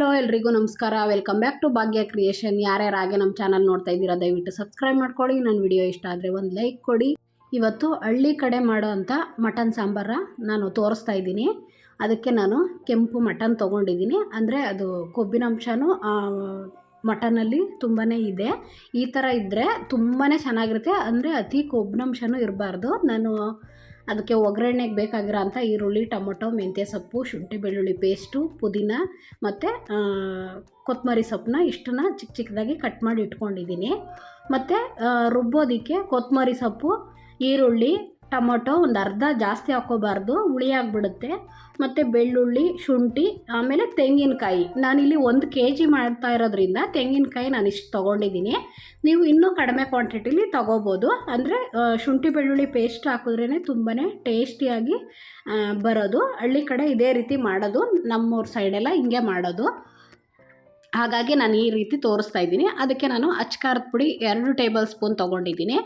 Hello, ಎಲ್ರಿಗೂ ನಮಸ್ಕಾರ. Welcome back to Bhagya creation ಯಾರ್ಯಾರು ಹಾಗೆ ನಮ್ಮ ಚಾನಲ್ ನೋಡ್ತಾ ಇದ್ದೀರಾ, ದಯವಿಟ್ಟು ಸಬ್ಸ್ಕ್ರೈಬ್ ಮಾಡ್ಕೊಳ್ಳಿ. ನನ್ನ ವಿಡಿಯೋ ಇಷ್ಟ ಆದರೆ ಒಂದು ಲೈಕ್ ಕೊಡಿ. ಇವತ್ತು ಹಳ್ಳಿ ಕಡೆ ಮಾಡೋವಂಥ ಮಟನ್ ಸಾಂಬಾರ ನಾನು ತೋರಿಸ್ತಾ ಇದ್ದೀನಿ. ಅದಕ್ಕೆ ನಾನು ಕೆಂಪು ಮಟನ್ ತೊಗೊಂಡಿದ್ದೀನಿ. ಅಂದರೆ ಅದು ಕೊಬ್ಬಿನ ಅಂಶನೂ ಮಟನಲ್ಲಿ ತುಂಬಾ ಇದೆ. ಈ ಥರ ಇದ್ದರೆ ತುಂಬಾ ಚೆನ್ನಾಗಿರುತ್ತೆ. ಅಂದರೆ ಅತಿ ಕೊಬ್ಬಿನಂಶನೂ ಇರಬಾರ್ದು. ನಾನು ಅದಕ್ಕೆ ಒಗ್ಗರಣೆಗೆ ಬೇಕಾಗಿರೋ ಅಂಥ ಈರುಳ್ಳಿ, ಟೊಮೊಟೊ, ಮೆಂತ್ಯ ಸೊಪ್ಪು, ಶುಂಠಿ ಬೆಳ್ಳುಳ್ಳಿ ಪೇಸ್ಟು, ಪುದೀನ ಮತ್ತು ಕೊತ್ತಂಬರಿ ಸೊಪ್ಪನ್ನ ಇಷ್ಟನ್ನ ಚಿಕ್ಕ ಚಿಕ್ಕದಾಗಿ ಕಟ್ ಮಾಡಿ ಇಟ್ಕೊಂಡಿದ್ದೀನಿ. ಮತ್ತು ರುಬ್ಬೋದಕ್ಕೆ ಕೊತ್ತಂಬರಿ ಸೊಪ್ಪು, ಈರುಳ್ಳಿ ಟೊಮೊಟೊ ಒಂದು ಅರ್ಧ ಜಾಸ್ತಿ ಹಾಕ್ಕೋಬಾರ್ದು ಹುಳಿ ಆಗಿಬಿಡುತ್ತೆ. ಮತ್ತು ಬೆಳ್ಳುಳ್ಳಿ, ಶುಂಠಿ, ಆಮೇಲೆ ತೆಂಗಿನಕಾಯಿ. ನಾನಿಲ್ಲಿ ಒಂದು ಕೆ ಜಿ ಮಾಡ್ತಾ ಇರೋದ್ರಿಂದ ತೆಂಗಿನಕಾಯಿ ನಾನು ಇಷ್ಟು ತೊಗೊಂಡಿದ್ದೀನಿ. ನೀವು ಇನ್ನೂ ಕಡಿಮೆ ಕ್ವಾಂಟಿಟಿಲಿ ತೊಗೋಬೋದು. ಅಂದರೆ ಶುಂಠಿ ಬೆಳ್ಳುಳ್ಳಿ ಪೇಸ್ಟ್ ಹಾಕಿದ್ರೇ ತುಂಬಾ ಟೇಸ್ಟಿಯಾಗಿ ಬರೋದು. ಹಳ್ಳಿ ಕಡೆ ಇದೇ ರೀತಿ ಮಾಡೋದು. ನಮ್ಮೂರ ಸೈಡೆಲ್ಲ ಹಿಂಗೆ ಮಾಡೋದು. ಹಾಗಾಗಿ ನಾನು ಈ ರೀತಿ ತೋರಿಸ್ತಾ ಇದ್ದೀನಿ. ಅದಕ್ಕೆ ನಾನು ಅಚ್ಕಾರದ ಪುಡಿ ಎರಡು ಟೇಬಲ್ ಸ್ಪೂನ್ ತೊಗೊಂಡಿದ್ದೀನಿ.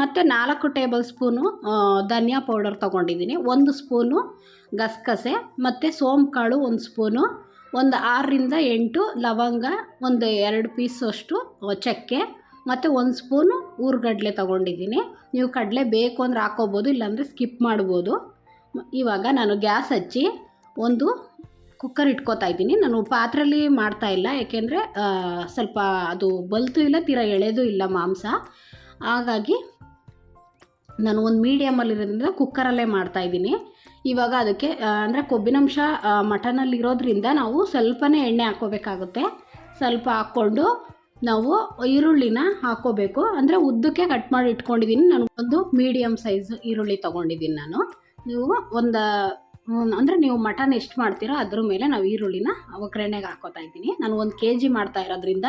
ಮತ್ತು ನಾಲ್ಕು ಟೇಬಲ್ ಸ್ಪೂನು ಧನಿಯಾ ಪೌಡರ್ ತೊಗೊಂಡಿದ್ದೀನಿ. ಒಂದು ಸ್ಪೂನು ಗಸಗಸೆ, ಮತ್ತು ಸೋಂಪು ಕಾಳು ಒಂದು ಸ್ಪೂನು, ಒಂದು ಆರರಿಂದ ಎಂಟು ಲವಂಗ, ಒಂದು ಎರಡು ಪೀಸಷ್ಟು ಚಕ್ಕೆ, ಮತ್ತು ಒಂದು ಸ್ಪೂನು ಊರುಗಡ್ಲೆ ತೊಗೊಂಡಿದ್ದೀನಿ. ನೀವು ಕಡಲೆ ಬೇಕು ಅಂದರೆ ಹಾಕೋಬೋದು, ಇಲ್ಲಾಂದರೆ ಸ್ಕಿಪ್ ಮಾಡ್ಬೋದು. ಇವಾಗ ನಾನು ಗ್ಯಾಸ್ ಹಚ್ಚಿ ಒಂದು ಕುಕ್ಕರ್ ಇಟ್ಕೋತಾ ಇದ್ದೀನಿ. ನಾನು ಪಾತ್ರೆಯಲ್ಲಿ ಮಾಡ್ತಾ ಇಲ್ಲ. ಯಾಕೆಂದರೆ ಸ್ವಲ್ಪ ಅದು ಬಲ್ತು ಇಲ್ಲ, ತೀರ ಎಳೆದು ಇಲ್ಲ ಮಾಂಸ. ಹಾಗಾಗಿ ನಾನು ಒಂದು ಮೀಡಿಯಮಲ್ಲಿರೋದ್ರಿಂದ ಕುಕ್ಕರಲ್ಲೇ ಮಾಡ್ತಾಯಿದ್ದೀನಿ ಇವಾಗ ಅದಕ್ಕೆ ಅಂದರೆ ಕೊಬ್ಬಿನಂಶ ಮಟನಲ್ಲಿ ಇರೋದ್ರಿಂದ ನಾವು ಸ್ವಲ್ಪನೇ ಎಣ್ಣೆ ಹಾಕ್ಕೋಬೇಕಾಗುತ್ತೆ. ಸ್ವಲ್ಪ ಹಾಕ್ಕೊಂಡು ನಾವು ಈರುಳ್ಳಿನ ಹಾಕ್ಕೋಬೇಕು. ಅಂದರೆ ಉದ್ದಕ್ಕೆ ಕಟ್ ಮಾಡಿ ಇಟ್ಕೊಂಡಿದ್ದೀನಿ. ನಾನು ಒಂದು ಮೀಡಿಯಮ್ ಸೈಜ್ ಈರುಳ್ಳಿ ತೊಗೊಂಡಿದ್ದೀನಿ ನಾನು. ನೀವು ಒಂದು ಅಂದರೆ ನೀವು ಮಟನ್ ಎಷ್ಟು ಮಾಡ್ತೀರೋ ಅದ್ರ ಮೇಲೆ ನಾವು ಈರುಳ್ಳಿನ ಒಗ್ಗರಣೆಗೆ ಹಾಕೋತಾ ಇದ್ದೀನಿ. ನಾನು ಒಂದು ಕೆ ಜಿ ಮಾಡ್ತಾ ಇರೋದ್ರಿಂದ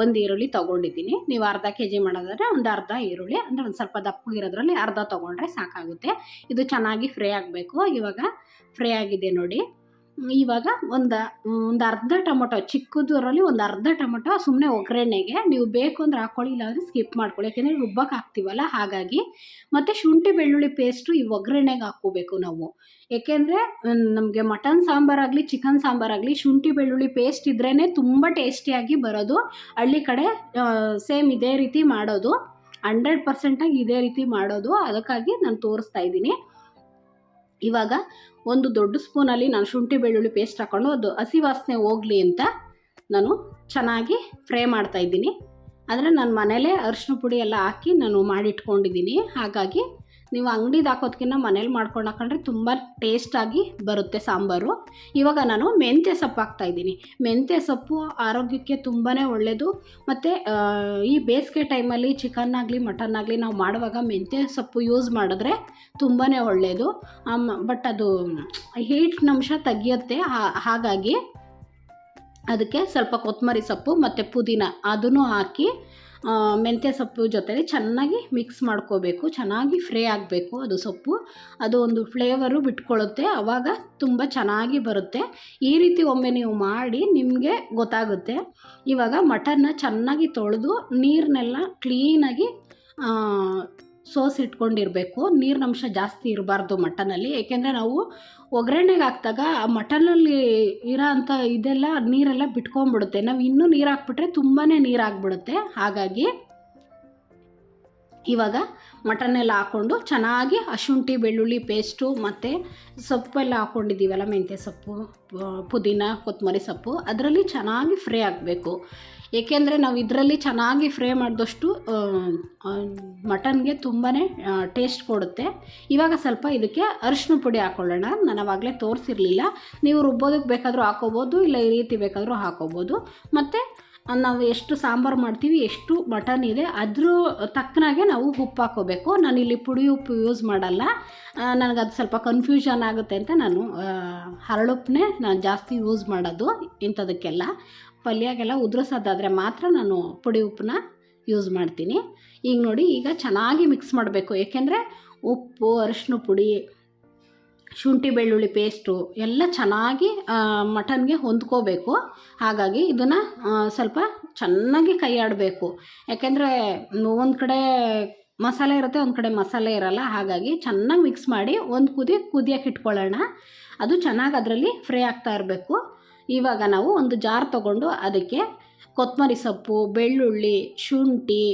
ಒಂದು ಈರುಳ್ಳಿ ತೊಗೊಂಡಿದ್ದೀನಿ. ನೀವು ಅರ್ಧ ಕೆ ಜಿ ಮಾಡೋದಾದರೆ ಒಂದು ಅರ್ಧ ಈರುಳ್ಳಿ, ಅಂದರೆ ಒಂದು ಸ್ವಲ್ಪ ದಪ್ಪಗಿರೋದ್ರಲ್ಲಿ ಅರ್ಧ ತೊಗೊಂಡ್ರೆ ಸಾಕಾಗುತ್ತೆ. ಇದು ಚೆನ್ನಾಗಿ ಫ್ರೈ ಆಗಬೇಕು. ಇವಾಗ ಫ್ರೈ ಆಗಿದೆ ನೋಡಿ. ಇವಾಗ ಒಂದು ಒಂದು ಅರ್ಧ ಟೊಮೊಟೊ, ಚಿಕ್ಕದರಲ್ಲಿ ಒಂದು ಅರ್ಧ ಟೊಮೊಟೊ ಸುಮ್ಮನೆ ಒಗ್ಗರಣೆಗೆ ನೀವು ಬೇಕು ಅಂದರೆ ಹಾಕ್ಕೊಳ್ಳಿ ಇಲ್ಲಾಂದರೆ ಸ್ಕಿಪ್ ಮಾಡ್ಕೊಳ್ಳಿ. ಯಾಕೆಂದರೆ ರುಬ್ಬಕ್ಕೆ ಹಾಕ್ತೀವಲ್ಲ ಹಾಗಾಗಿ. ಮತ್ತು ಶುಂಠಿ ಬೆಳ್ಳುಳ್ಳಿ ಪೇಸ್ಟು ಈ ಒಗ್ಗರಣೆಗೆ ಹಾಕ್ಕೋಬೇಕು ನಾವು. ಏಕೆಂದರೆ ನಮಗೆ ಮಟನ್ ಸಾಂಬಾರಾಗಲಿ ಚಿಕನ್ ಸಾಂಬಾರಾಗಲಿ ಶುಂಠಿ ಬೆಳ್ಳುಳ್ಳಿ ಪೇಸ್ಟ್ ಇದ್ರೇ ತುಂಬ ಟೇಸ್ಟಿಯಾಗಿ ಬರೋದು. ಹಳ್ಳಿ ಕಡೆ ಸೇಮ್ ಇದೇ ರೀತಿ ಮಾಡೋದು. ಹಂಡ್ರೆಡ್ ಪರ್ಸೆಂಟಾಗಿ ಇದೇ ರೀತಿ ಮಾಡೋದು. ಅದಕ್ಕಾಗಿ ನಾನು ತೋರಿಸ್ತಾ ಇದ್ದೀನಿ. ಇವಾಗ ಒಂದು ದೊಡ್ಡ ಸ್ಪೂನಲ್ಲಿ ನಾನು ಶುಂಠಿ ಬೆಳ್ಳುಳ್ಳಿ ಪೇಸ್ಟ್ ಹಾಕ್ಕೊಂಡು ಅದು ಹಸಿ ವಾಸನೆ ಹೋಗಲಿ ಅಂತ ನಾನು ಚೆನ್ನಾಗಿ ಫ್ರೈ ಮಾಡ್ತಾಯಿದ್ದೀನಿ ಅಂದರೆ ನಾನು ಮನೇಲೇ ಅರಿಶಿನ ಪುಡಿ ಎಲ್ಲ ಹಾಕಿ ನಾನು ಮಾಡಿಟ್ಕೊಂಡಿದ್ದೀನಿ. ಹಾಗಾಗಿ ನೀವು ಅಂಗಡಿದು ಹಾಕೋದಕ್ಕಿಂತ ಮನೇಲಿ ಮಾಡ್ಕೊಂಡು ಹಾಕೊಂಡ್ರೆ ತುಂಬ ಟೇಸ್ಟಾಗಿ ಬರುತ್ತೆ ಸಾಂಬಾರು. ಇವಾಗ ನಾನು ಮೆಂತ್ಯ ಸೊಪ್ಪು ಹಾಕ್ತಾಯಿದ್ದೀನಿ ಮೆಂತ್ಯ ಸೊಪ್ಪು ಆರೋಗ್ಯಕ್ಕೆ ತುಂಬಾ ಒಳ್ಳೆಯದು ಮತ್ತು ಈ ಬೇಸಿಗೆ ಟೈಮಲ್ಲಿ ಚಿಕನ್ ಆಗಲಿ ಮಟನ್ ಆಗಲಿ ನಾವು ಮಾಡುವಾಗ ಮೆಂತ್ಯ ಸೊಪ್ಪು ಯೂಸ್ ಮಾಡಿದ್ರೆ ತುಂಬಾ ಒಳ್ಳೆಯದು ಬಟ್ ಅದು ಹೀಟ್ನಂಶ ತೆಗಿಯುತ್ತೆ. ಹಾಗಾಗಿ ಅದಕ್ಕೆ ಸ್ವಲ್ಪ ಕೊತ್ತಂಬರಿ ಸೊಪ್ಪು ಮತ್ತು ಪುದೀನ ಅದನ್ನು ಹಾಕಿ ಮೆಂತ್ಯ ಸೊಪ್ಪು ಜೊತೆಲಿ ಚೆನ್ನಾಗಿ ಮಿಕ್ಸ್ ಮಾಡ್ಕೋಬೇಕು, ಚೆನ್ನಾಗಿ ಫ್ರೈ ಆಗಬೇಕು ಅದು ಸೊಪ್ಪು. ಅದು ಒಂದು ಫ್ಲೇವರು ಬಿಟ್ಕೊಳ್ಳುತ್ತೆ ಆವಾಗ ತುಂಬ ಚೆನ್ನಾಗಿ ಬರುತ್ತೆ. ಈ ರೀತಿ ಒಮ್ಮೆ ನೀವು ಮಾಡಿ ನಿಮಗೆ ಗೊತ್ತಾಗುತ್ತೆ. ಇವಾಗ ಮಟನ್ನ ಚೆನ್ನಾಗಿ ತೊಳೆದು ನೀರನ್ನೆಲ್ಲ ಕ್ಲೀನಾಗಿ ಸೋಸಿಟ್ಕೊಂಡಿರಬೇಕು ನೀರಿನಂಶ ಜಾಸ್ತಿ ಇರಬಾರ್ದು ಮಟನಲ್ಲಿ. ಏಕೆಂದರೆ ನಾವು ಒಗ್ಗರಣೆಗೆ ಹಾಕಿದಾಗ ಆ ಮಟನಲ್ಲಿ ಇರೋ ಅಂಥ ಇದೆಲ್ಲ ನೀರೆಲ್ಲ ಬಿಟ್ಕೊಂಡ್ಬಿಡುತ್ತೆ ನಾವು ಇನ್ನೂ ನೀರು ಹಾಕ್ಬಿಟ್ರೆ ತುಂಬಾ ನೀರು ಆಗಿಬಿಡುತ್ತೆ. ಹಾಗಾಗಿ ಇವಾಗ ಮಟನ್ನೆಲ್ಲ ಹಾಕ್ಕೊಂಡು ಚೆನ್ನಾಗಿ ಅಶುಂಠಿ ಬೆಳ್ಳುಳ್ಳಿ ಪೇಸ್ಟು ಮತ್ತು ಸೊಪ್ಪೆಲ್ಲ ಹಾಕ್ಕೊಂಡಿದ್ದೀವಲ್ಲ ಮೆಂತ್ಯ ಸೊಪ್ಪು ಪುದೀನ ಕೊತ್ತಂಬರಿ ಸೊಪ್ಪು, ಅದರಲ್ಲಿ ಚೆನ್ನಾಗಿ ಫ್ರೈ ಆಗಬೇಕು. ಏಕೆಂದರೆ ನಾವು ಇದರಲ್ಲಿ ಚೆನ್ನಾಗಿ ಫ್ರೈ ಮಾಡಿದಷ್ಟು ಮಟನ್ಗೆ ತುಂಬಾ ಟೇಸ್ಟ್ ಕೊಡುತ್ತೆ. ಇವಾಗ ಸ್ವಲ್ಪ ಇದಕ್ಕೆ ಅರಿಶಿನ ಪುಡಿ ಹಾಕ್ಕೊಳ್ಳೋಣ ನಾನು ಅವಾಗಲೇ ತೋರಿಸಿರಲಿಲ್ಲ. ನೀವು ರುಬ್ಬೋದಕ್ಕೆ ಬೇಕಾದರೂ ಹಾಕೋಬೋದು, ಇಲ್ಲ ಈ ರೀತಿ ಬೇಕಾದರೂ ಹಾಕೋಬೋದು. ಮತ್ತು, ನಾವು ಎಷ್ಟು ಸಾಂಬಾರು ಮಾಡ್ತೀವಿ, ಎಷ್ಟು ಮಟನ್ ಇದೆ, ಅದ್ರ ತಕ್ಕನಾಗೆ ನಾವು ಉಪ್ಪು ಹಾಕೋಬೇಕು. ನಾನು ಇಲ್ಲಿ ಪುಡಿ ಉಪ್ಪು ಯೂಸ್ ಮಾಡಲ್ಲ. ನನಗೆ ಅದು ಸ್ವಲ್ಪ ಕನ್ಫ್ಯೂಷನ್ ಆಗುತ್ತೆ ಅಂತ ನಾನು ಹರಳುಪ್ಪನ್ನೇ ನಾನು ಜಾಸ್ತಿ ಯೂಸ್ ಮಾಡೋದು ಇಂಥದಕ್ಕೆಲ್ಲ. ಪಲ್ಯಾಗೆಲ್ಲ ಉದುರಿಸೋದಾದರೆ ಮಾತ್ರ ನಾನು ಪುಡಿ ಉಪ್ಪನ್ನ ಯೂಸ್ ಮಾಡ್ತೀನಿ. ಈಗ ನೋಡಿ, ಈಗ ಚೆನ್ನಾಗಿ ಮಿಕ್ಸ್ ಮಾಡಬೇಕು. ಏಕೆಂದರೆ ಉಪ್ಪು ಅರಿಶಿನ ಪುಡಿ, ಶುಂಠಿ ಬೆಳ್ಳುಳ್ಳಿ ಪೇಸ್ಟು ಎಲ್ಲ ಚೆನ್ನಾಗಿ ಮಟನ್ಗೆ ಹೊಂದ್ಕೋಬೇಕು. ಹಾಗಾಗಿ ಇದನ್ನು ಸ್ವಲ್ಪ ಚೆನ್ನಾಗಿ ಕೈಯಾಡಬೇಕು. ಯಾಕೆಂದರೆ ಒಂದು ಕಡೆ ಮಸಾಲೆ ಇರುತ್ತೆ, ಒಂದು ಕಡೆ ಮಸಾಲೆ ಇರಲ್ಲ. ಹಾಗಾಗಿ ಚೆನ್ನಾಗಿ ಮಿಕ್ಸ್ ಮಾಡಿ ಒಂದು ಕುದಿ ಕುದಿಯೋಕೆ ಇಟ್ಕೊಳ್ಳೋಣ. ಅದು ಚೆನ್ನಾಗಿ ಅದರಲ್ಲಿ ಫ್ರೈ ಆಗ್ತಾ ಇರಬೇಕು. ಇವಾಗ ನಾವು ಒಂದು ಜಾರ್ ತಗೊಂಡು ಅದಕ್ಕೆ ಕೊತ್ತಂಬರಿ ಸೊಪ್ಪು, ಬೆಳ್ಳುಳ್ಳಿ, ಶುಂಠಿ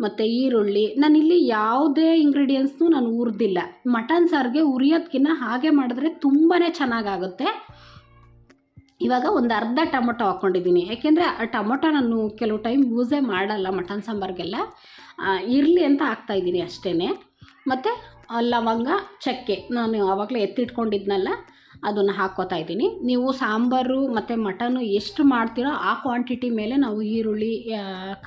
ಮತ್ತು ಈರುಳ್ಳಿ. ನಾನಿಲ್ಲಿ ಯಾವುದೇ ಇಂಗ್ರೀಡಿಯೆಂಟ್ಸ್ನು ನಾನು ಹುರಿದಿಲ್ಲ ಮಟನ್ ಸಾರಿಗೆ ಹುರಿಯೋದ್ಕಿಂತ ಹಾಗೆ ಮಾಡಿದ್ರೆ ತುಂಬಾ ಚೆನ್ನಾಗಾಗುತ್ತೆ. ಇವಾಗ ಒಂದು ಅರ್ಧ ಟೊಮೊಟೊ ಹಾಕ್ಕೊಂಡಿದ್ದೀನಿ ಯಾಕೆಂದರೆ ಆ ಟೊಮೊಟೊ ನಾನು ಕೆಲವು ಟೈಮ್ ಯೂಸೇ ಮಾಡಲ್ಲ ಮಟನ್ ಸಾಂಬಾರಿಗೆಲ್ಲ. ಇರಲಿ ಅಂತ ಹಾಕ್ತಾಯಿದ್ದೀನಿ ಅಷ್ಟೇ ಮತ್ತು ಲವಂಗ, ಚಕ್ಕೆ ನಾನು ಆವಾಗಲೇ ಎತ್ತಿಟ್ಕೊಂಡಿದ್ನಲ್ಲ ಅದನ್ನು ಹಾಕ್ಕೋತಾ ಇದ್ದೀನಿ. ನೀವು ಸಾಂಬಾರು ಮತ್ತು ಮಟನು ಎಷ್ಟು ಮಾಡ್ತೀರೋ ಆ ಕ್ವಾಂಟಿಟಿ ಮೇಲೆ ನಾವು ಈರುಳ್ಳಿ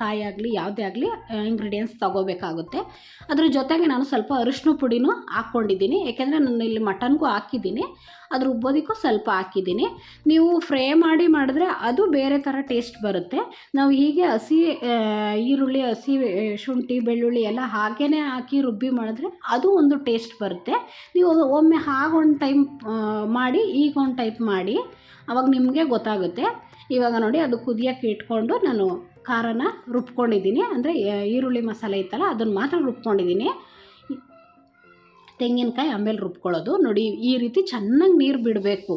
ಕಾಯಿ ಯಾವುದೇ ಆಗಲಿ ಇಂಗ್ರೀಡಿಯೆಂಟ್ಸ್ ತೊಗೋಬೇಕಾಗುತ್ತೆ. ಅದ್ರ ಜೊತೆಗೆ ನಾನು ಸ್ವಲ್ಪ ಅರಿಶಿನ ಪುಡಿನೂ ಹಾಕ್ಕೊಂಡಿದ್ದೀನಿ. ಯಾಕೆಂದರೆ ನಾನು ಇಲ್ಲಿ ಮಟನ್ಗೂ ಹಾಕಿದ್ದೀನಿ. ಅದ್ರ ರುಬ್ಬೋದಕ್ಕೂ ಸ್ವಲ್ಪ ಹಾಕಿದ್ದೀನಿ. ನೀವು ಫ್ರೈ ಮಾಡಿ ಮಾಡಿದ್ರೆ ಅದು ಬೇರೆ ಥರ ಟೇಸ್ಟ್ ಬರುತ್ತೆ. ನಾವು ಹೀಗೆ ಹಸಿ ಈರುಳ್ಳಿ, ಹಸಿ ಶುಂಠಿ, ಬೆಳ್ಳುಳ್ಳಿ ಎಲ್ಲ ಹಾಗೇ ಹಾಕಿ ರುಬ್ಬಿ ಮಾಡಿದ್ರೆ ಅದು ಒಂದು ಟೇಸ್ಟ್ ಬರುತ್ತೆ. ನೀವು ಒಮ್ಮೆ ಹಾಗೊಂದು ಟೈಮ್ ಮಾಡಿ ಈಗ ಒಂದು ಟೈಪ್ ಮಾಡಿ, ಅವಾಗ ನಿಮಗೆ ಗೊತ್ತಾಗುತ್ತೆ. ಇವಾಗ ನೋಡಿ ಅದು ಕುದಿಯೋಕ್ಕೆ ಇಟ್ಕೊಂಡು ನಾನು ಖಾರನ ರುಬ್ಕೊಂಡಿದ್ದೀನಿ. ಅಂದರೆ ಈರುಳ್ಳಿ ಮಸಾಲೆ ಇತ್ತಲ್ಲ, ಅದನ್ನು ಮಾತ್ರ ರುಬ್ಕೊಂಡಿದ್ದೀನಿ. ತೆಂಗಿನಕಾಯಿ ಆಮೇಲೆ ರುಬ್ಕೊಳ್ಳೋದು. ನೋಡಿ, ಈ ರೀತಿ ಚೆನ್ನಾಗಿ ನೀರು ಬಿಡಬೇಕು.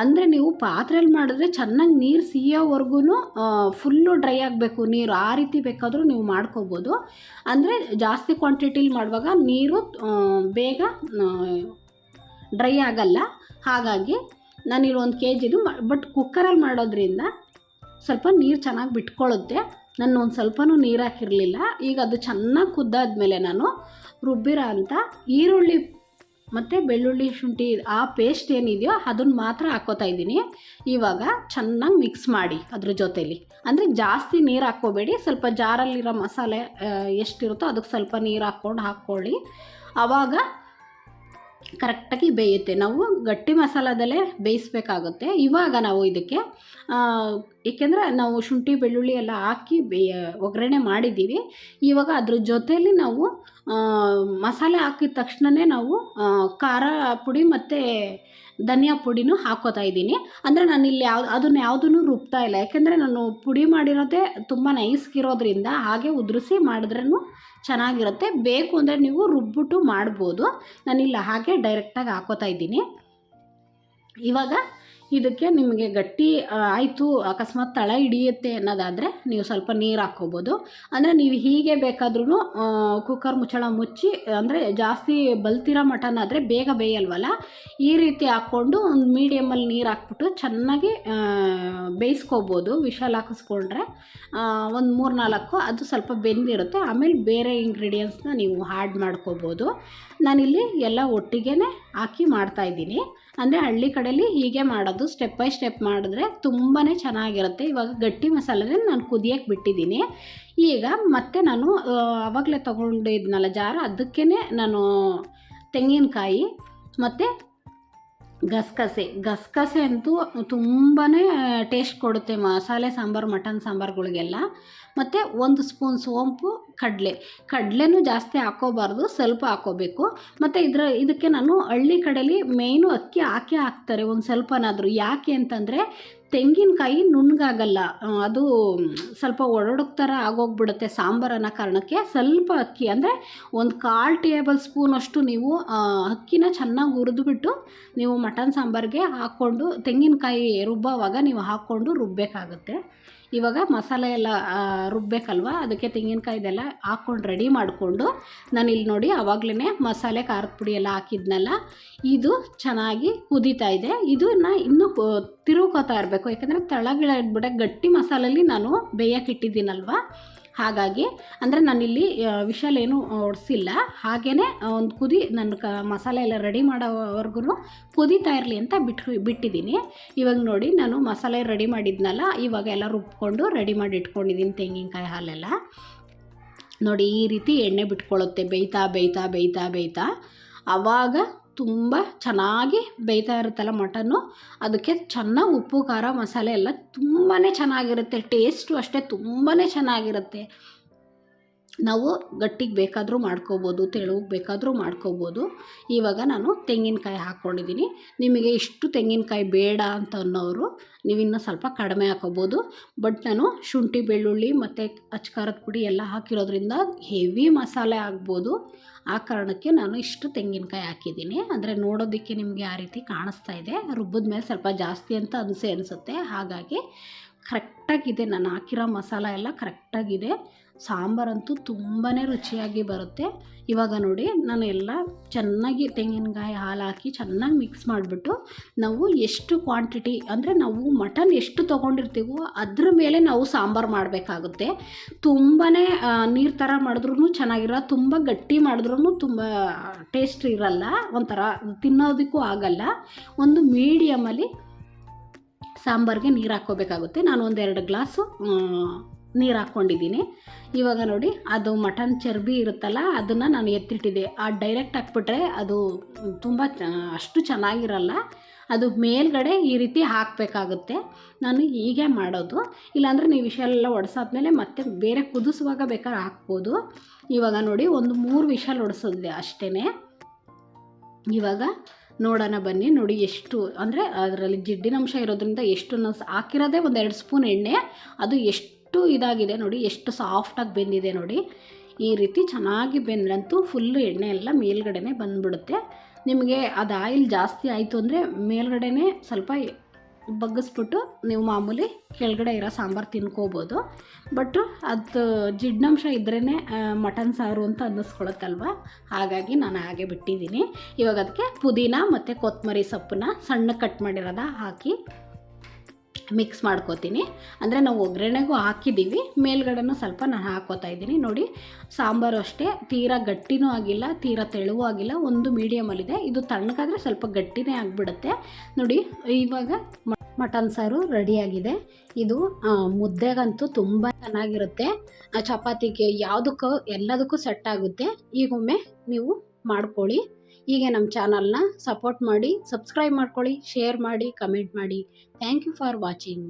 ಅಂದರೆ ನೀವು ಪಾತ್ರೆಯಲ್ಲಿ ಮಾಡಿದ್ರೆ ಚೆನ್ನಾಗಿ ನೀರು ಸಿಯೋವರೆಗೂ ಫುಲ್ಲು ಡ್ರೈ ಆಗಬೇಕು. ನೀರು ಆ ರೀತಿ ಬೇಕಾದರೂ ನೀವು ಮಾಡ್ಕೋಬೋದು. ಅಂದರೆ ಜಾಸ್ತಿ ಕ್ವಾಂಟಿಟಿಲಿ ಮಾಡುವಾಗ ನೀರು ಬೇಗ ಡ್ರೈ ಆಗಲ್ಲ. ಹಾಗಾಗಿ ನಾನಿಲ್ಲಿ ಒಂದು ಕೆ ಜಿದು ಬಟ್ ಕುಕ್ಕರಲ್ಲಿ ಮಾಡೋದ್ರಿಂದ ಸ್ವಲ್ಪ ನೀರು ಚೆನ್ನಾಗಿ ಬಿಟ್ಕೊಳ್ಳುತ್ತೆ ನಾನು ಒಂದು ಸ್ವಲ್ಪನೂ ನೀರು ಹಾಕಿರಲಿಲ್ಲ. ಈಗ ಅದು ಚೆನ್ನಾಗಿ ಕುದ್ದಾದ್ಮೇಲೆ ನಾನು ರುಬ್ಬಿರೋ ಅಂತ ಈರುಳ್ಳಿ ಮತ್ತು ಬೆಳ್ಳುಳ್ಳಿ ಶುಂಠಿ ಆ ಪೇಸ್ಟ್ ಏನಿದೆಯೋ ಅದನ್ನು ಮಾತ್ರ ಹಾಕೋತಾ ಇದ್ದೀನಿ. ಇವಾಗ ಚೆನ್ನಾಗಿ ಮಿಕ್ಸ್ ಮಾಡಿ ಅದ್ರ ಜೊತೇಲಿ. ಅಂದರೆ ಜಾಸ್ತಿ ನೀರು ಹಾಕ್ಕೋಬೇಡಿ. ಸ್ವಲ್ಪ ಜಾರಲ್ಲಿರೋ ಮಸಾಲೆ ಎಷ್ಟಿರುತ್ತೋ ಅದಕ್ಕೆ ಸ್ವಲ್ಪ ನೀರು ಹಾಕ್ಕೊಂಡು ಹಾಕ್ಕೊಳ್ಳಿ. ಆವಾಗ ಕರೆಕ್ಟಾಗಿ ಬೇಯುತ್ತೆ. ನಾವು ಗಟ್ಟಿ ಮಸಾಲದಲ್ಲೇ ಬೇಯಿಸ್ಬೇಕಾಗುತ್ತೆ. ಇವಾಗ ನಾವು ಇದಕ್ಕೆ ಏಕೆಂದರೆ ನಾವು ಶುಂಠಿ, ಬೆಳ್ಳುಳ್ಳಿ ಎಲ್ಲ ಹಾಕಿ ಬೇಯ, ಒಗ್ಗರಣೆ ಮಾಡಿದ್ದೀವಿ. ಇವಾಗ ಅದ್ರ ಜೊತೆಯಲ್ಲಿ ನಾವು ಮಸಾಲೆ ಹಾಕಿದ ತಕ್ಷಣವೇ ನಾವು ಖಾರ ಪುಡಿ ಮತ್ತು ಧನಿಯಾ ಪುಡಿನೂ ಹಾಕೋತಾ ಇದ್ದೀನಿ. ಅಂದರೆ ನಾನು ಇಲ್ಲಿ ಯಾವ್ದು, ಅದನ್ನ ಯಾವುದನ್ನು ರುಬ್ತಾ ಇಲ್ಲ. ಯಾಕೆಂದರೆ ನಾನು ಪುಡಿ ಮಾಡಿರೋದೇ ತುಂಬ ನೈಸ್ಗಿರೋದ್ರಿಂದ ಹಾಗೆ ಉದುರಿಸಿ ಮಾಡಿದ್ರೂ ಚೆನ್ನಾಗಿರುತ್ತೆ. ಬೇಕು ಅಂದರೆ ನೀವು ರುಬ್ಬಿಟ್ಟು ಮಾಡ್ಬೋದು. ನಾನಿಲ್ಲ ಹಾಗೆ ಡೈರೆಕ್ಟಾಗಿ ಹಾಕೋತಾ ಇದ್ದೀನಿ. ಇವಾಗ ಇದಕ್ಕೆ ನಿಮಗೆ ಗಟ್ಟಿ ಆಯಿತು, ಅಕಸ್ಮಾತ್ ತಳ ಹಿಡಿಯುತ್ತೆ ಅನ್ನೋದಾದರೆ ನೀವು ಸ್ವಲ್ಪ ನೀರು ಹಾಕ್ಕೋಬೋದು. ಅಂದರೆ ನೀವು ಹೀಗೆ ಬೇಕಾದ್ರೂ ಕುಕ್ಕರ್ ಮುಚ್ಚಳ ಮುಚ್ಚಿ, ಅಂದರೆ ಜಾಸ್ತಿ ಬಲ್ತಿರೋ ಮಟನ್ ಆದರೆ ಬೇಗ ಬೇಯಲ್ವಲ್ಲ? ಈ ರೀತಿ ಹಾಕ್ಕೊಂಡು ಒಂದು ಮೀಡಿಯಮಲ್ಲಿ ನೀರು ಹಾಕ್ಬಿಟ್ಟು ಚೆನ್ನಾಗಿ ಬೇಯಿಸ್ಕೋಬೋದು. ವಿಶಾಲ ಹಾಕಿಸ್ಕೊಂಡ್ರೆ ಒಂದು ಮೂರು ನಾಲ್ಕು ಅದು ಸ್ವಲ್ಪ ಬೆಂದಿರುತ್ತೆ. ಆಮೇಲೆ ಬೇರೆ ಇಂಗ್ರೀಡಿಯೆಂಟ್ಸ್ನ ನೀವು ಆ್ಯಡ್ ಮಾಡ್ಕೋಬೋದು. ನಾನಿಲ್ಲಿ ಎಲ್ಲ ಒಟ್ಟಿಗೆ ಹಾಕಿ ಮಾಡ್ತಾಯಿದ್ದೀನಿ ಅಂದರೆ ಹಳ್ಳಿ ಕಡೆಯಲ್ಲಿ ಹೀಗೆ ಮಾಡೋದು ಸ್ಟೆಪ್ ಬೈ ಸ್ಟೆಪ್ ಮಾಡಿದ್ರೆ ತುಂಬಾ ಚೆನ್ನಾಗಿರುತ್ತೆ. ಇವಾಗ ಗಟ್ಟಿ ಮಸಾಲೆ ನಾನು ಕುದಿಯಕ್ಕೆ ಬಿಟ್ಟಿದ್ದೀನಿ. ಈಗ ಮತ್ತೆ ನಾನು ಆವಾಗಲೇ ತೊಗೊಂಡಿದ್ನಲ್ಲ ಜಾರ ಅದಕ್ಕೇ ನಾನು ತೆಂಗಿನಕಾಯಿ ಮತ್ತು ಗಸಗಸೆ ಗಸಗಸೆ ಅಂತೂ ತುಂಬಾ ಟೇಸ್ಟ್ ಕೊಡುತ್ತೆ ಮಸಾಲೆ ಸಾಂಬಾರು, ಮಟನ್ ಸಾಂಬಾರುಗಳಿಗೆಲ್ಲ. ಮತ್ತು ಒಂದು ಸ್ಪೂನ್ ಸೋಂಪು, ಕಡಲೆ. ಕಡಲೆನೂ ಜಾಸ್ತಿ ಹಾಕೋಬಾರ್ದು, ಸ್ವಲ್ಪ ಹಾಕೋಬೇಕು. ಮತ್ತು ಇದರ, ಇದಕ್ಕೆ ನಾನು ಹಳ್ಳಿ ಕಡೆಯಲ್ಲಿ ಮೇಯ್ನು ಅಕ್ಕಿ ಹಾಕೇ ಹಾಕ್ತಾರೆ. ಒಂದು ಸ್ವಲ್ಪನಾದರೂ. ಯಾಕೆ ಅಂತಂದರೆ ತೆಂಗಿನಕಾಯಿ ನುಣ್ಣಗಾಗಲ್ಲ. ಅದು ಸ್ವಲ್ಪ ಒಡೊಡಕ್ ಥರ ಆಗೋಗ್ಬಿಡುತ್ತೆ ಸಾಂಬಾರು ಅನ್ನೋ ಕಾರಣಕ್ಕೆ. ಸ್ವಲ್ಪ ಅಕ್ಕಿ, ಅಂದರೆ ಒಂದು ಕಾಲು ಟೇಬಲ್ ಸ್ಪೂನಷ್ಟು ನೀವು ಅಕ್ಕಿನ ಚೆನ್ನಾಗಿ ಹುರಿದ್ಬಿಟ್ಟು ನೀವು ಮಟನ್ ಸಾಂಬಾರಿಗೆ ಹಾಕ್ಕೊಂಡು, ತೆಂಗಿನಕಾಯಿ ರುಬ್ಬೋವಾಗ ನೀವು ಹಾಕ್ಕೊಂಡು ರುಬ್ಬಬೇಕಾಗುತ್ತೆ ಇವಾಗ ಮಸಾಲೆ ಎಲ್ಲ ರುಬ್ಬೇಕಲ್ವ? ಅದಕ್ಕೆ ತೆಂಗಿನಕಾಯಿದೆಲ್ಲ ಹಾಕ್ಕೊಂಡು ರೆಡಿ ಮಾಡಿಕೊಂಡು ನಾನು ಇಲ್ಲಿ ನೋಡಿ ಆವಾಗಲೇ ಮಸಾಲೆ ಖಾರದ ಪುಡಿ ಎಲ್ಲ ಹಾಕಿದ್ನಲ್ಲ, ಇದು ಚೆನ್ನಾಗಿ ಕುದೀತಾ ಇದೆ. ಇದನ್ನು ಇನ್ನೂ ತಿರುಗ್ಕೋತಾ ಇರಬೇಕು. ಯಾಕಂದರೆ ತಳಗಿಳ ಗಟ್ಟಿ ಮಸಾಲೆಯಲ್ಲಿ ನಾನು ಬೇಯಕ್ಕೆ ಇಟ್ಟಿದ್ದೀನಲ್ವ? ಹಾಗಾಗಿ, ಅಂದರೆ ನಾನಿಲ್ಲಿ ವಿಶಲ್ ಏನು ಒಡಿಸಿಲ್ಲ. ಹಾಗೇ ಒಂದು ಕುದಿ ನನ್ನ ಕ, ಮಸಾಲೆ ಎಲ್ಲ ರೆಡಿ ಮಾಡೋವರೆಗೂ ಕುದೀತಾ ಇರಲಿ ಅಂತ ಬಿಟ್ಟು ಬಿಟ್ಟಿದ್ದೀನಿ ಇವಾಗ ನೋಡಿ, ನಾನು ಮಸಾಲೆ ರೆಡಿ ಮಾಡಿದ್ನಲ್ಲ, ಇವಾಗ ಎಲ್ಲ ರುಬ್ಕೊಂಡು ರೆಡಿ ಮಾಡಿ ಇಟ್ಕೊಂಡಿದ್ದೀನಿ ತೆಂಗಿನಕಾಯಿ ಹಾಲೆಲ್ಲ. ನೋಡಿ, ಈ ರೀತಿ ಎಣ್ಣೆ ಬಿಟ್ಕೊಳ್ಳುತ್ತೆ ಬೇಯ್ತಾ ಬೇಯ್ತಾ ಬೇಯ್ತಾ ಬೇಯ್ತಾ. ಆವಾಗ ತುಂಬ ಚೆನ್ನಾಗಿ ಬೇಯ್ತಾ ಇರುತ್ತಲ್ಲ ಮಟನ್ನು? ಅದಕ್ಕೆ ಚೆನ್ನಾಗಿ ಉಪ್ಪು, ಖಾರ, ಮಸಾಲೆ ಎಲ್ಲ ತುಂಬಾ ಚೆನ್ನಾಗಿರುತ್ತೆ. ಟೇಸ್ಟು ಅಷ್ಟೇ ತುಂಬಾ ಚೆನ್ನಾಗಿರುತ್ತೆ. ನಾವು ಗಟ್ಟಿಗೆ ಬೇಕಾದರೂ ಮಾಡ್ಕೋಬೋದು, ತೆಳುಗೆ ಬೇಕಾದರೂ ಮಾಡ್ಕೋಬೋದು. ಇವಾಗ ನಾನು ತೆಂಗಿನಕಾಯಿ ಹಾಕ್ಕೊಂಡಿದ್ದೀನಿ ನಿಮಗೆ ಇಷ್ಟು ತೆಂಗಿನಕಾಯಿ ಬೇಡ ಅಂತ ಅನ್ನೋರು ನೀವು ಇನ್ನೂ ಸ್ವಲ್ಪ ಕಡಿಮೆ ಹಾಕೋಬೋದು. ಬಟ್ ನಾನು ಶುಂಠಿ, ಬೆಳ್ಳುಳ್ಳಿ ಮತ್ತು ಅಚ್ಕಾರದ ಪುಡಿ ಎಲ್ಲ ಹಾಕಿರೋದ್ರಿಂದ ಹೆವಿ ಮಸಾಲೆ ಆಗ್ಬೋದು. ಆ ಕಾರಣಕ್ಕೆ ನಾನು ಇಷ್ಟು ತೆಂಗಿನಕಾಯಿ ಹಾಕಿದ್ದೀನಿ ಅಂದರೆ ನೋಡೋದಕ್ಕೆ ನಿಮಗೆ ಆ ರೀತಿ ಕಾಣಿಸ್ತಾ ಇದೆ. ರುಬ್ಬದ ಮೇಲೆ ಸ್ವಲ್ಪ ಜಾಸ್ತಿ ಅಂತ ಅನಿಸೇ ಅನಿಸುತ್ತೆ. ಹಾಗಾಗಿ ಕರೆಕ್ಟಾಗಿದೆ ನಾನು ಹಾಕಿರೋ ಮಸಾಲೆ ಎಲ್ಲ ಕರೆಕ್ಟಾಗಿದೆ ಸಾಂಬಾರಂತೂ ತುಂಬಾ ರುಚಿಯಾಗಿ ಬರುತ್ತೆ. ಇವಾಗ ನೋಡಿ, ನಾನು ಎಲ್ಲ ಚೆನ್ನಾಗಿ ತೆಂಗಿನಕಾಯಿ ಹಾಲು ಹಾಕಿ ಚೆನ್ನಾಗಿ ಮಿಕ್ಸ್ ಮಾಡಿಬಿಟ್ಟು, ನಾವು ಎಷ್ಟು ಕ್ವಾಂಟಿಟಿ ಅಂದರೆ ನಾವು ಮಟನ್ ಎಷ್ಟು ತೊಗೊಂಡಿರ್ತೀವೋ ಅದ್ರ ಮೇಲೆ ನಾವು ಸಾಂಬಾರು ಮಾಡಬೇಕಾಗುತ್ತೆ. ತುಂಬಾ ನೀರು ಥರ ಮಾಡಿದ್ರೂ ಚೆನ್ನಾಗಿರೋ ತುಂಬ ಗಟ್ಟಿ ಮಾಡಿದ್ರೂ ತುಂಬ ಟೇಸ್ಟ್ ಇರಲ್ಲ, ಒಂಥರ ತಿನ್ನೋದಕ್ಕೂ ಆಗಲ್ಲ. ಒಂದು ಮೀಡಿಯಮಲ್ಲಿ ಸಾಂಬಾರಿಗೆ ನೀರು ಹಾಕ್ಕೋಬೇಕಾಗುತ್ತೆ. ನಾನು ಒಂದೆರಡು ಗ್ಲಾಸು ನೀರು ಹಾಕ್ಕೊಂಡಿದ್ದೀನಿ. ಇವಾಗ ನೋಡಿ, ಅದು ಮಟನ್ ಚರ್ಬಿ ಇರುತ್ತಲ್ಲ, ಅದನ್ನು ನಾನು ಎತ್ತಿಟ್ಟಿದ್ದೆ. ಆ ಡೈರೆಕ್ಟ್ ಹಾಕ್ಬಿಟ್ರೆ ಅದು ತುಂಬ ಅಷ್ಟು ಚೆನ್ನಾಗಿರಲ್ಲ. ಅದು ಮೇಲ್ಗಡೆ ಈ ರೀತಿ ಹಾಕಬೇಕಾಗುತ್ತೆ. ನಾನು ಹೀಗೆ ಮಾಡೋದು. ಇಲ್ಲಾಂದರೆ ನೀವು ವಿಷಯ ಎಲ್ಲ ಒಡೆಸಾದ್ಮೇಲೆ ಮತ್ತೆ ಬೇರೆ ಕುದಿಸುವಾಗ ಬೇಕಾದ್ರೆ ಹಾಕ್ಬೋದು. ಇವಾಗ ನೋಡಿ, ಒಂದು ಮೂರು ವಿಷಲ್ ಒಡಿಸಿದ್ದೆ ಅಷ್ಟೇ ಇವಾಗ ನೋಡೋಣ ಬನ್ನಿ, ನೋಡಿ ಎಷ್ಟು, ಅಂದರೆ ಅದರಲ್ಲಿ ಜಿಡ್ಡಿನಂಶ ಇರೋದ್ರಿಂದ ಎಷ್ಟು ಹಾಕಿರೋದೇ ಒಂದು ಎರಡು ಸ್ಪೂನ್ ಎಣ್ಣೆ. ಅದು ಎಷ್ಟು ಇದಾಗಿದೆ ನೋಡಿ, ಎಷ್ಟು ಸಾಫ್ಟಾಗಿ ಬೆಂದಿದೆ ನೋಡಿ. ಈ ರೀತಿ ಚೆನ್ನಾಗಿ ಬೆಂದ್ರಂತೂ ಫುಲ್ಲು ಎಣ್ಣೆ ಎಲ್ಲ ಮೇಲ್ಗಡೆನೇ ಬಂದುಬಿಡುತ್ತೆ. ನಿಮಗೆ ಅದು ಆಯಿಲ್ ಜಾಸ್ತಿ ಆಯಿತು ಅಂದರೆ ಮೇಲ್ಗಡೆನೇ ಸ್ವಲ್ಪ ಬಗ್ಗಿಸ್ಬಿಟ್ಟು ನೀವು ಮಾಮೂಲಿ ಕೆಳಗಡೆ ಇರೋ ಸಾಂಬಾರು ತಿನ್ಕೋಬೋದು. ಬಟ್ ಅದು ಜಿಡ್ನಂಶ ಇದ್ರೇ ಮಟನ್ ಸಾರು ಅಂತ ಅನ್ನಿಸ್ಕೊಳತ್ತಲ್ವ? ಹಾಗಾಗಿ ನಾನು ಹಾಗೆ ಬಿಟ್ಟಿದ್ದೀನಿ. ಇವಾಗ ಅದಕ್ಕೆ ಪುದೀನ ಮತ್ತು ಕೊತ್ತಂಬರಿ ಸೊಪ್ಪನ್ನ ಸಣ್ಣ ಕಟ್ ಮಾಡಿರೋದ ಹಾಕಿ ಮಿಕ್ಸ್ ಮಾಡ್ಕೋತೀನಿ. ಅಂದರೆ ನಾವು ಒಗ್ಗರಣೆಗೂ ಹಾಕಿದ್ದೀವಿ. ಮೇಲ್ಗಡೆನೂ ಸ್ವಲ್ಪ ನಾನು ಹಾಕೋತಾ ಇದ್ದೀನಿ. ನೋಡಿ, ಸಾಂಬಾರು ಅಷ್ಟೇ. ತೀರಾ ಗಟ್ಟಿನೂ ಆಗಿಲ್ಲ, ತೀರಾ ತೆಳುವೂ ಆಗಿಲ್ಲ. ಒಂದು ಮೀಡಿಯಮಲ್ಲಿದೆ ಇದು. ತಣ್ಣಗಾದರೆ ಸ್ವಲ್ಪ ಗಟ್ಟಿನೇ ಆಗಿಬಿಡುತ್ತೆ. ನೋಡಿ, ಇವಾಗ ಮಟನ್ ಸಾರು ರೆಡಿಯಾಗಿದೆ ಇದು ಮುದ್ದೆಗಂತೂ ತುಂಬ ಚೆನ್ನಾಗಿರುತ್ತೆ. ಚಪಾತಿಗೆ ಯಾವುದಕ್ಕೂ ಎಲ್ಲದಕ್ಕೂ ಸೆಟ್ ಆಗುತ್ತೆ. ಈಗೊಮ್ಮೆ ನೀವು ಮಾಡ್ಕೊಳ್ಳಿ. ಹೀಗೆ ನಮ್ಮ ಚಾನಲ್ನ ಸಪೋರ್ಟ್ ಮಾಡಿ ಸಬ್ಸ್ಕ್ರೈಬ್ ಮಾಡ್ಕೊಳ್ಳಿ ಶೇರ್ ಮಾಡಿ ಕಮೆಂಟ್ ಮಾಡಿ. Thank you for watching